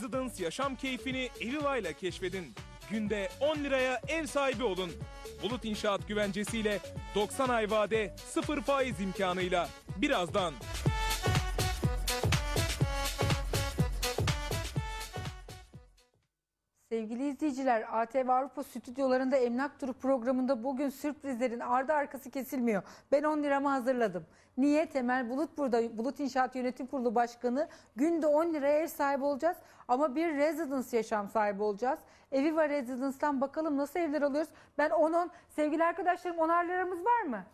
Residence yaşam keyfini Eviva ile keşfedin. Günde 10 liraya ev sahibi olun. Bulut İnşaat güvencesiyle 90 ay vade 0 faiz imkanıyla. Birazdan. Sevgili izleyiciler, ATV Avrupa stüdyolarında Emlak Turu programında bugün sürprizlerin ardı arkası kesilmiyor. Ben 10 liramı hazırladım. Niye? Temel Bulut burada. Bulut İnşaat Yönetim Kurulu Başkanı. Günde 10 liraya ev sahibi olacağız. Ama bir residence yaşam sahibi olacağız. Eviva Residence'dan bakalım nasıl evler alıyoruz. Ben 10-10. Sevgili arkadaşlarım 10'ar liramız var mı?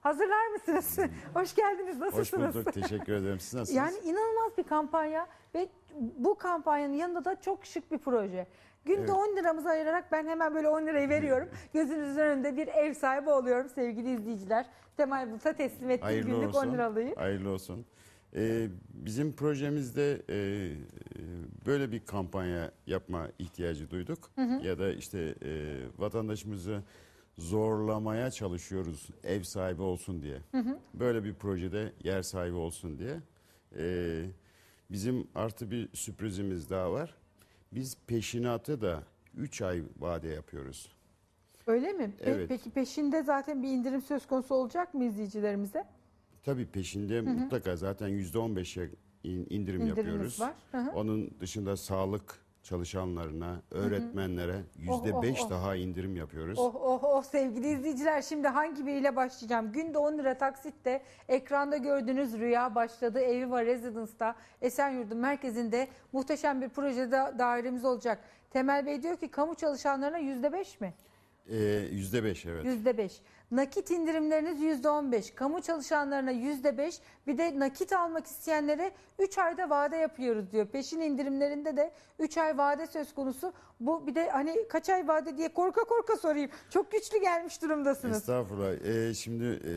Hazırlar mısınız? Hoş geldiniz. Hoş Nasılsınız? bulduk. Teşekkür ederim. Siz nasılsınız? Yani inanılmaz bir kampanya ve bu kampanyanın yanında da çok şık bir proje. Günde Evet. 10 liramızı ayırarak ben hemen böyle 10 lirayı veriyorum. Gözünüzün önünde bir ev sahibi oluyorum sevgili izleyiciler. Temel Bulut'a teslim ettiğim Hayırlı günlük olsun. 10 liralıyı. Hayırlı olsun. Ee, bizim projemizde e, e, böyle bir kampanya yapma ihtiyacı duyduk. Ya da işte e, vatandaşımızı zorlamaya çalışıyoruz ev sahibi olsun diye. Böyle bir projede yer sahibi olsun diye. Ee, bizim artı bir sürprizimiz daha var. Biz peşinatı da 3 ay vade yapıyoruz. Öyle mi? Pe- Evet. Peki peşinde zaten bir indirim söz konusu olacak mı izleyicilerimize? Tabii peşinde mutlaka zaten %15'e in- indirim İndirimimiz yapıyoruz. var. Hı hı. Onun dışında sağlık çalışanlarına, öğretmenlere yüzde Oh, oh, beş oh. daha indirim yapıyoruz. Oh oh oh sevgili izleyiciler şimdi hangi biriyle başlayacağım? Günde 10 lira taksitte ekranda gördüğünüz rüya başladı. Evi var Residence'da Esenyurt'un merkezinde muhteşem bir projede dairemiz olacak. Temel Bey diyor ki kamu çalışanlarına %5 mi? Ee, Yüzde beş evet. %5. Nakit indirimleriniz %15. Kamu çalışanlarına %5. Bir de nakit almak isteyenlere 3 ayda vade yapıyoruz diyor. Peşin indirimlerinde de 3 ay vade söz konusu. Bu bir de hani kaç ay vade diye korka korka sorayım. Çok güçlü gelmiş durumdasınız. Estağfurullah. Ee, şimdi e,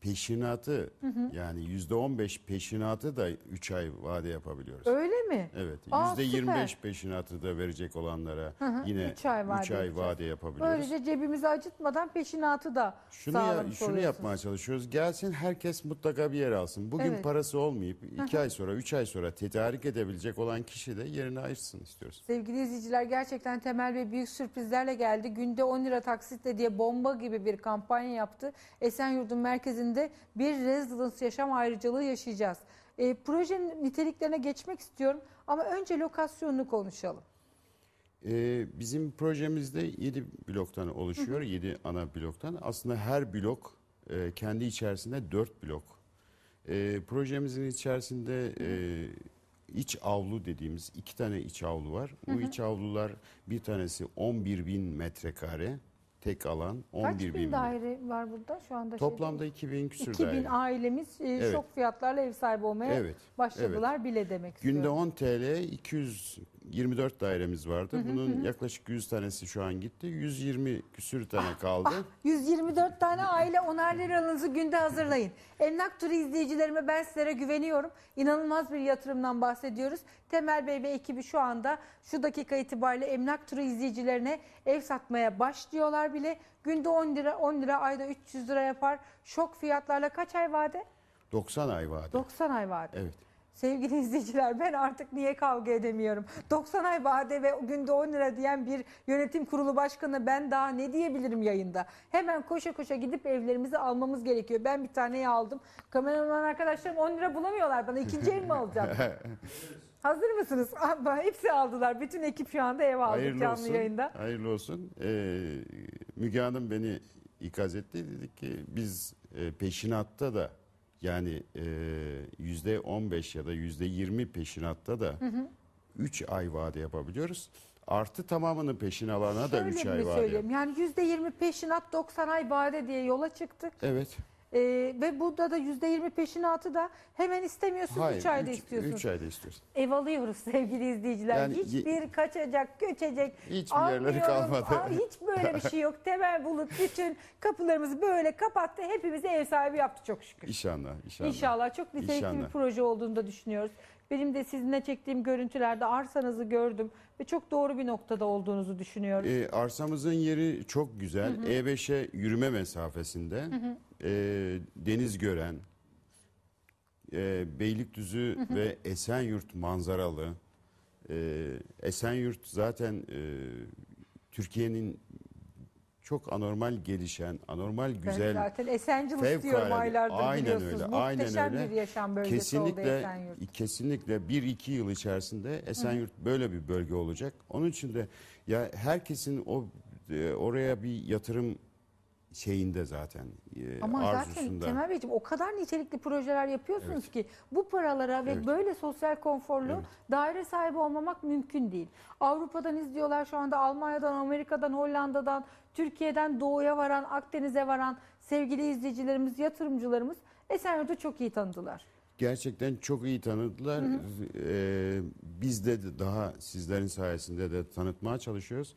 peşinatı yani yüzde on beş peşinatı da üç ay vade yapabiliyoruz. Öyle mi? Evet. Yüzde yirmi beş peşinatı da verecek olanlara hı, yine üç ay vade üç ay vade yapabiliyoruz. Böylece cebimizi acıtmadan peşinatı da Şunu, ya- şunu yapmaya çalışıyoruz. Gelsin herkes mutlaka bir yer alsın. Bugün Evet. parası olmayıp iki ay sonra, üç ay sonra tedarik edebilecek olan kişi de yerini ayırsın istiyoruz. Sevgili izleyiciler gerçekten Temel ve büyük sürprizlerle geldi. Günde 10 lira taksitle diye bomba gibi bir kampanya yaptı. Esenyurt'un merkezinde bir residence yaşam ayrıcalığı yaşayacağız. E, projenin niteliklerine geçmek istiyorum ama önce lokasyonunu konuşalım. Ee, bizim projemizde 7 bloktan oluşuyor. 7 ana bloktan. Aslında her blok e, kendi içerisinde 4 blok. E, projemizin içerisinde e, iç avlu dediğimiz iki tane iç avlu var. Bu iç avlular bir tanesi 11 bin metrekare. Tek alan 11 Kaç bin bin. daire var burada şu anda? Toplamda 2000 küsür 2000 daire. ailemiz e, Evet. şok fiyatlarla ev sahibi olmaya Evet, başladılar bile demek Günde istiyorum. 10 TL 224 dairemiz vardı. Bunun yaklaşık 100 tanesi şu an gitti. 120 küsür tane kaldı. 124 tane aile onar liranızı günde hazırlayın. Emlak turu izleyicilerime ben sizlere güveniyorum. İnanılmaz bir yatırımdan bahsediyoruz. Temel Bey ve ekibi şu anda şu dakika itibariyle emlak turu izleyicilerine ev satmaya başlıyorlar bile. Günde 10 lira 10 lira ayda 300 lira yapar. Şok fiyatlarla kaç ay vade? 90 ay vade. 90 ay vade. Evet. Sevgili izleyiciler ben artık niye kavga edemiyorum? 90 ay vade ve günde 10 lira diyen bir yönetim kurulu başkanı ben daha ne diyebilirim yayında? Hemen koşa koşa gidip evlerimizi almamız gerekiyor. Ben bir taneyi aldım. Kameraman arkadaşlarım 10 lira bulamıyorlar bana. ikinci ev mi alacağım? Hazır mısınız? Ama hepsi aldılar. Bütün ekip şu anda ev aldı Hayırlı canlı olsun. yayında. Hayırlı olsun. Ee, Müge Hanım beni ikaz etti. Dedi ki biz e, peşinatta da yani e, yüzde 15 ya da yüzde 20 peşinatta da 3 ay vade yapabiliyoruz. Artı tamamını peşin alana da Şöyle 3 mi ay vade. söyleyeyim? Yani %20 peşinat 90 ay vade diye yola çıktık. Evet. Ee, ve burada da %20 peşinatı da hemen istemiyorsunuz 3 ayda istiyorsunuz. 3 ayda istiyoruz. Ev alıyoruz sevgili izleyiciler. Yani Hiçbir kaçacak, göçecek. Hiçbir yerleri kalmadı. Aa, hiç böyle bir şey yok. Temel Bulut bütün kapılarımızı böyle kapattı. Hepimizi ev sahibi yaptı çok şükür. İnşallah. İnşallah. İnşallah çok nitelikli bir proje olduğunu da düşünüyoruz. Benim de sizinle çektiğim görüntülerde arsanızı gördüm ve çok doğru bir noktada olduğunuzu düşünüyorum. Ee, arsamızın yeri çok güzel. E5'e yürüme mesafesinde. Ee, deniz gören, e, Beylikdüzü ve Esenyurt manzaralı. E, Esenyurt zaten e, Türkiye'nin çok anormal gelişen, anormal Ben güzel, zaten Esenciles diyorum aylardır Aynen biliyorsunuz. öyle, aynen öyle. bir yaşam bölgesi oldu kesinlikle Esenyurt. kesinlikle bir iki yıl içerisinde Esenyurt böyle bir bölge olacak. Onun için de ya herkesin o e, oraya bir yatırım şeyinde zaten e, Ama zaten arzusunda. Temel Beyciğim o kadar nitelikli projeler yapıyorsunuz ki bu paralara ve Evet. böyle sosyal konforlu daire sahibi olmamak mümkün değil. Avrupa'dan izliyorlar şu anda Almanya'dan, Amerika'dan, Hollanda'dan, Türkiye'den doğuya varan, Akdeniz'e varan sevgili izleyicilerimiz, yatırımcılarımız Esenyurt'u çok iyi tanıdılar. Gerçekten çok iyi tanıdılar. Ee, biz de daha sizlerin sayesinde de tanıtmaya çalışıyoruz.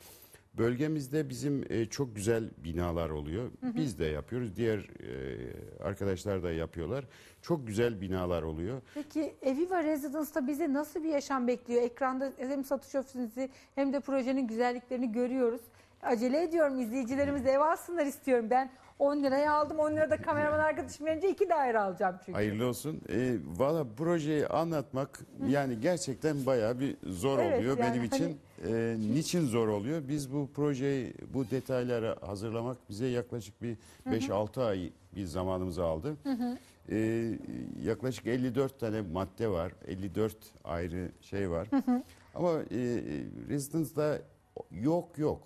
Bölgemizde bizim e, çok güzel binalar oluyor. Biz de yapıyoruz. Diğer e, arkadaşlar da yapıyorlar. Çok güzel binalar oluyor. Peki Eviva Residence'da bizi nasıl bir yaşam bekliyor? Ekranda hem satış ofisinizi hem de projenin güzelliklerini görüyoruz. Acele ediyorum izleyicilerimiz ev alsınlar istiyorum. Ben 10 liraya aldım 10 lirada kameraman arkadaşım verince 2 daire alacağım çünkü. Hayırlı olsun. Ee, Valla projeyi anlatmak yani gerçekten bayağı bir zor Evet, oluyor yani benim hani- Ee, niçin zor oluyor? Biz bu projeyi, bu detayları hazırlamak bize yaklaşık bir 5-6 ay bir zamanımızı aldı. Ee, yaklaşık 54 tane madde var. 54 ayrı şey var. Ama e, Residence'da yok yok.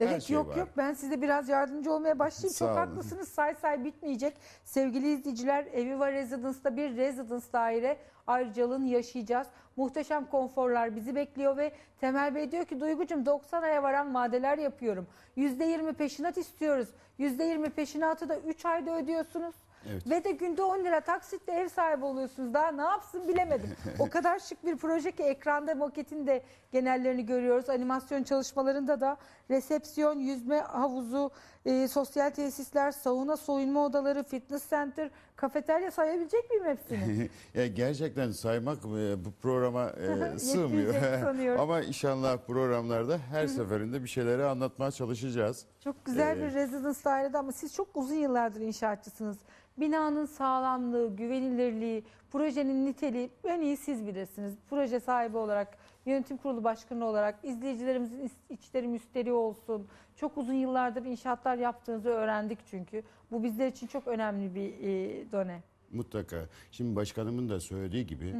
Evet şey yok var. yok ben size biraz yardımcı olmaya başlayayım. Sağ Çok olun. haklısınız say say bitmeyecek. Sevgili izleyiciler Eviva Residence'da bir residence daire ayrıcalığını yaşayacağız. Muhteşem konforlar bizi bekliyor ve Temel Bey diyor ki Duygucum 90 aya varan vadeler yapıyorum. %20 peşinat istiyoruz. %20 peşinatı da 3 ayda ödüyorsunuz. Evet. Ve de günde 10 lira taksitle ev sahibi oluyorsunuz. Daha ne yapsın bilemedim. o kadar şık bir proje ki ekranda maketin de genellerini görüyoruz. Animasyon çalışmalarında da resepsiyon, yüzme havuzu, e, sosyal tesisler, sauna, soyunma odaları, fitness center, kafeterya sayabilecek miyim hepsini? ya gerçekten saymak e, bu programa e, sığmıyor. Ama inşallah programlarda her seferinde bir şeyleri anlatmaya çalışacağız. Çok güzel Ee, bir residence dairede ama siz çok uzun yıllardır inşaatçısınız. Binanın sağlamlığı, güvenilirliği, projenin niteliği en iyi siz bilirsiniz. Proje sahibi olarak, yönetim kurulu başkanı olarak izleyicilerimizin içleri müsteri olsun. Çok uzun yıllardır inşaatlar yaptığınızı öğrendik çünkü. Bu bizler için çok önemli bir e, done. Mutlaka. Şimdi başkanımın da söylediği gibi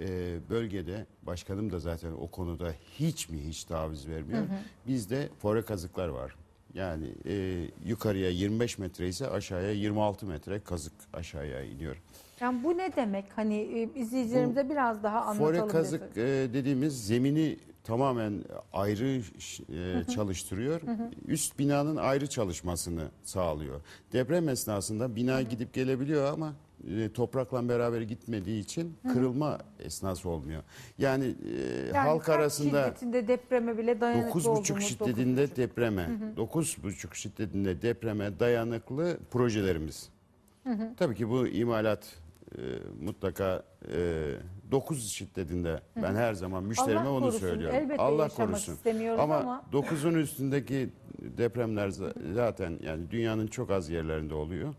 e, bölgede başkanım da zaten o konuda hiç mi hiç taviz vermiyor. Bizde fore kazıklar var. Yani e, yukarıya 25 metre ise aşağıya 26 metre kazık aşağıya iniyor. Yani bu ne demek? Hani e, izleyicilerimize biraz daha anlatalım. Fore kazık e, dediğimiz zemini tamamen ayrı e, çalıştırıyor. Üst binanın ayrı çalışmasını sağlıyor. Deprem esnasında bina gidip gelebiliyor ama e, toprakla beraber gitmediği için kırılma esnası olmuyor. Yani, e, Yani halk kaç arasında şiddetinde depreme bile dayanıklı 9,5 olduğumuz, şiddetinde 9,5. depreme, 9,5 şiddetinde depreme dayanıklı projelerimiz. Tabii ki bu imalat e, mutlaka e, 9 şiddetinde ben her zaman müşterime Allah onu korusun, söylüyorum. elbette Allah yaşamak korusun. istemiyoruz Ama, ama- 9'un üstündeki depremler za- zaten yani dünyanın çok az yerlerinde oluyor.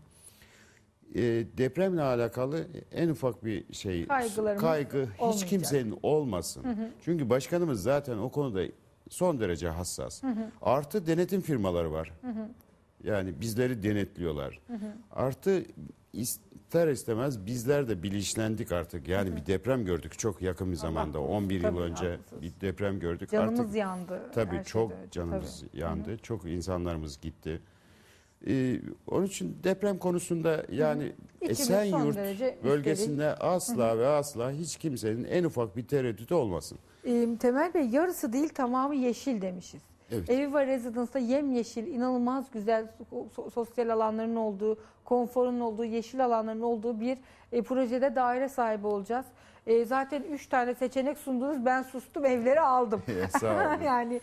E, depremle alakalı en ufak bir şey Kaygılarımız kaygı hiç olmayacak. kimsenin olmasın. Çünkü başkanımız zaten o konuda son derece hassas. Artı denetim firmaları var. Yani bizleri denetliyorlar. Artı ister istemez bizler de bilinçlendik artık. Yani bir deprem gördük çok yakın bir zamanda. korusun. 11 yıl Tabii, önce haklısınız. bir deprem gördük. Canımız artık yandı. Tabii her çok şeyden önce, canımız tabii. yandı. Çok insanlarımız gitti. Ee, onun için deprem konusunda yani Esenyurt bölgesinde asla ve asla hiç kimsenin en ufak bir tereddütü olmasın. Ee, Temel Bey yarısı değil tamamı yeşil demişiz. Evet. Eviva Residence'da yemyeşil, inanılmaz güzel so- so- sosyal alanların olduğu, konforun olduğu, yeşil alanların olduğu bir e, projede daire sahibi olacağız. E, zaten 3 tane seçenek sundunuz. Ben sustum, evleri aldım. Sağ olun. yani